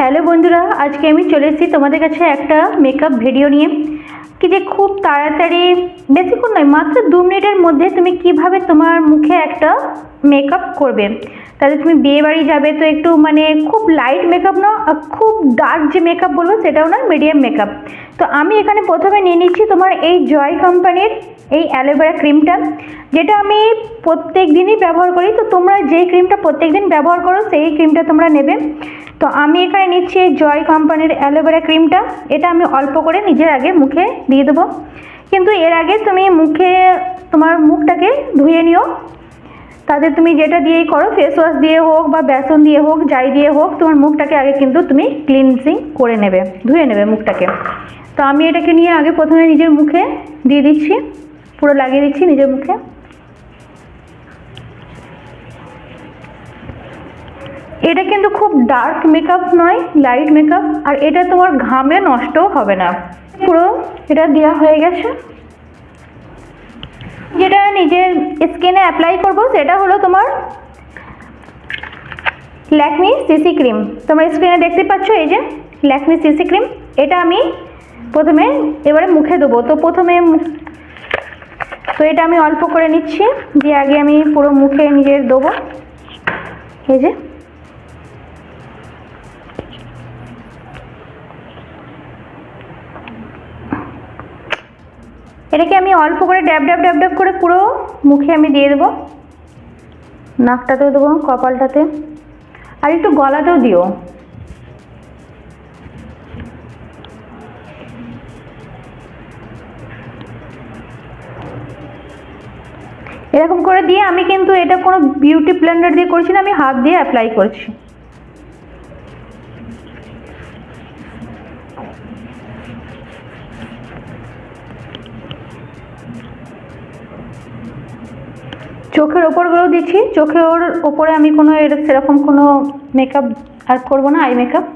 Hello বন্ধুরা, আজকে আমি চলে এসেছি তোমাদের কাছে একটা মেকআপ ভিডিও নিয়ে। কি যে খুব তাড়াতাড়ি, বেশিক্ষণ নয়, মাত্র দু মিনিটের মধ্যে তুমি কীভাবে তোমার মুখে একটা মেকআপ করবে। তাহলে তুমি বিয়ে বাড়ি যাবে তো একটু মানে খুব লাইট মেকআপ না খুব ডার্ক যে মেকআপ বলব সেটাও না মিডিয়াম মেকআপ তো আমি এখানে প্রথমে নিয়ে নিচ্ছি তোমার এই জয় কোম্পানির এই অ্যালোভেরা ক্রিমটা যেটা আমি প্রত্যেক দিনই ব্যবহার করি। তো তোমরা যেই ক্রিমটা প্রত্যেক দিন ব্যবহার করো, সেই ক্রিমটা তোমরা নেবে। তো আমি এখানে নিচ্ছি জয় কোম্পানির অ্যালোভেরা ক্রিমটা এটা আমি অল্প করে নিজের আগে মুখে দিয়ে দেবো। কিন্তু এর আগে তুমি মুখে, তোমার মুখটাকে ধুয়ে নিও। তাতে তুমি যেটা দিয়েই করো ফেস ওয়াশ দিয়ে হোক বা বেসন দিয়ে হোক, যাই দিয়ে হোক, তোমার মুখটাকে আগে কিন্তু তুমি ক্লিনজিং করে নেবে, ধুয়ে নেবে মুখটাকে। তো আমি এটাকে নিয়ে আগে প্রথমে নিজের মুখে দিয়ে দিচ্ছি। পুরো লাগিয়ে দিচ্ছি নিজের মুখে। এটা কিন্তু খুব ডার্ক মেকআপ নয় লাইট মেকআপ আর এটা তোমার ঘামে নষ্টও হবে না। পুরো এটা দেওয়া হয়ে গেছে। যেটা নিজের স্কিনে অ্যাপ্লাই করব, সেটা হলো তোমার ল্যাকমি সিসি ক্রিম তোমার স্ক্রিনে দেখতে পাচ্ছ এই যে ল্যাকমি সিসি ক্রিম এটা আমি প্রথমে এবারে মুখে দেবো। তো প্রথমে তো এটা আমি অল্প করে নিচ্ছি, দিয়ে আগে আমি পুরো মুখে নিজের দেবো। এই যে। এটাকে আমি অল্প করে ড্যাব ড্যাব ড্যাব ড্যাব করে পুরো মুখে আমি দিয়ে দেবো। নাকটাতেও দেবো, কপালটাতে। আর একটু গলাতেও দিও। এরকম করে দিয়ে আমি কিন্তু এটা কোনো বিউটি ব্লেন্ডার দিয়ে করছি না, আমি হাত দিয়ে অ্যাপ্লাই করছি। চোখের ওপরগুলো দিচ্ছি। চোখের ওপরে আমি কোনো এর সেরকম কোনো মেকআপ আর করব না আই মেকআপ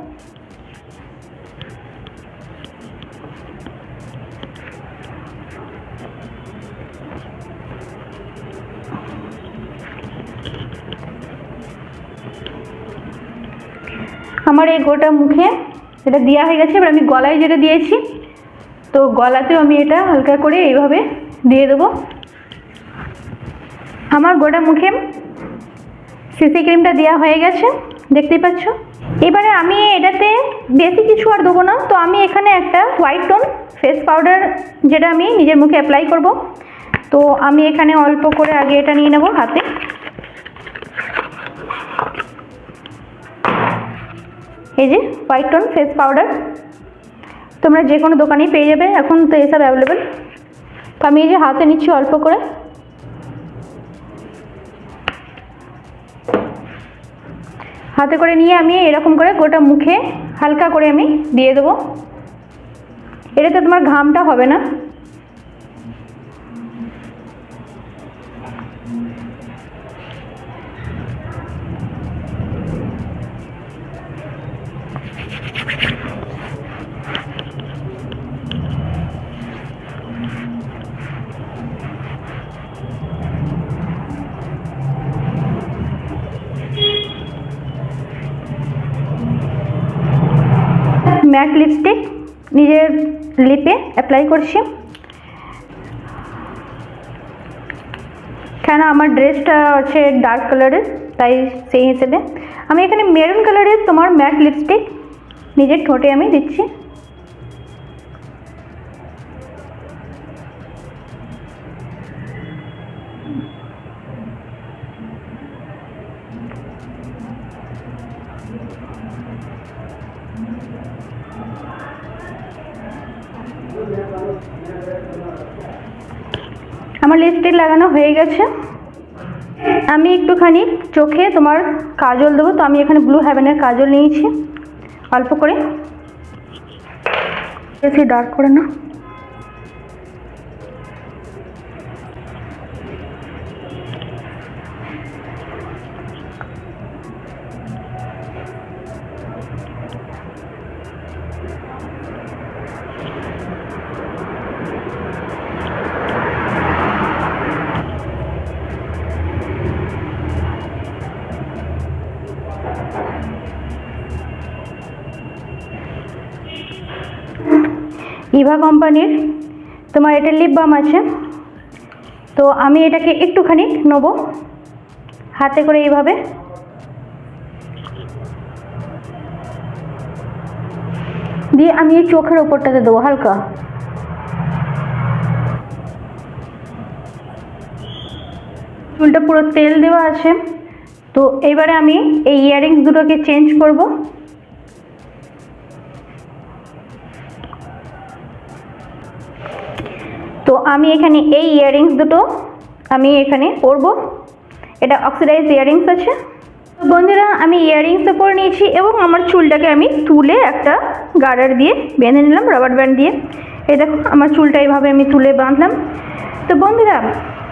আমার এই গোটা মুখে এটা দেওয়া হয়ে গেছে, এবার আমি গলায় যেটা দিয়েছি, তো গলাতেও আমি এটা হালকা করে এইভাবে দিয়ে দেবো। আমার গোটা মুখে সিসি ক্রিমটা দেওয়া হয়ে গেছে, দেখতেই পাচ্ছ? এবারে আমি এটাতে বেশি কিছু আর দেবো না, তো আমি এখানে একটা হোয়াইট টোন ফেস পাউডার যেটা আমি নিজের মুখে অ্যাপ্লাই করব। তো আমি এখানে অল্প করে আগে এটা নিয়ে নেব হাতে। এই যে হোয়াইট টোন ফেস পাউডার তোমরা যে কোনো দোকানেই পেয়ে যাবে, এখন তো এসব অ্যাভেলেবেল তো আমি এই যে হাতে নিচ্ছি অল্প করে। হাতে করে নিয়ে আমি এরকম করে গোটা মুখে হালকা করে আমি দিয়ে দেবো। এটাতে তোমার ঘামটা হবে না। ম্যাট লিপস্টিক নিজের লিপে অ্যাপ্লাই করছি। কেন আমার ড্রেসটা হচ্ছে ডার্ক কালারের তাই সেই হিসেবে। আমি এখানে মেরুন কালারের তোমার ম্যাট লিপস্টিক নিজের ঠোঁটে আমি দিচ্ছি। আমার লিপস্টিক লাগানো হয়ে গেছে। আমি একটুখানি চোখে তোমার কাজল দেবো, তো আমি এখানে ব্লু হ্যাভেনের কাজল নিয়েছি। অল্প করে। বেশি ডার্ক করে না। ইভা কোম্পানির তোমার এটা লিপ বাম আছে। তো আমি এটাকে একটুখানি নেব। হাতে করে এইভাবে। দিয়ে আমি এই চোখের ওপরটাতে দেবো হালকা। চুলটা পুরো তেল দেওয়া আছে। তো এইবারে আমি এই ইয়াররিংস দুটোকে চেঞ্জ করব। তো আমি এখানে এই ইয়াররিংস দুটো আমি এখানে পরবো। এটা অক্সিডাইজ ইয়াররিংস আছে। তো বন্ধুরা, আমি ইয়াররিংসও পরে নিয়েছি এবং আমার চুলটাকে আমি তুলে একটা গার্ডার দিয়ে বেঁধে নিলাম রাবার ব্যান্ড দিয়ে। এই দেখো, আমার চুলটা এইভাবে আমি তুলে বাঁধলাম। তো বন্ধুরা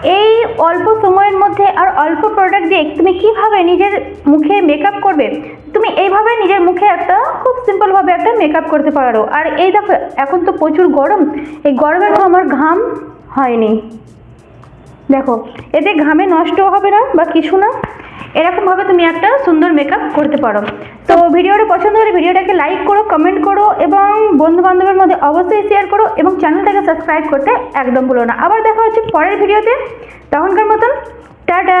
এই অল্প সময়ের মধ্যে আর অল্প প্রোডাক্ট দিয়ে তুমি কীভাবে নিজের মুখে মেকআপ করবে? তুমি এইভাবে নিজের মুখে একটা খুব সিম্পলভাবে একটা মেকআপ করতে পারো। আর এই দেখো, এখন তো প্রচুর গরম। এই গরমে তো আমার ঘাম হয়নি। দেখো, এতে ঘামে নষ্ট হবে না বা কিছু না। এরকমভাবে তুমি একটা সুন্দর মেকআপ করতে পারো। তো ভিডিওটা পছন্দ হলে ভিডিওটাকে লাইক করো কমেন্ট করো এবং বন্ধু বান্ধবের মধ্যে অবশ্যই শেয়ার করো এবং চ্যানেলটাকে সাবস্ক্রাইব করতে একদম ভুলো না। আবার দেখা হচ্ছে পরের ভিডিওতে। তখনকার মতন, টাটা!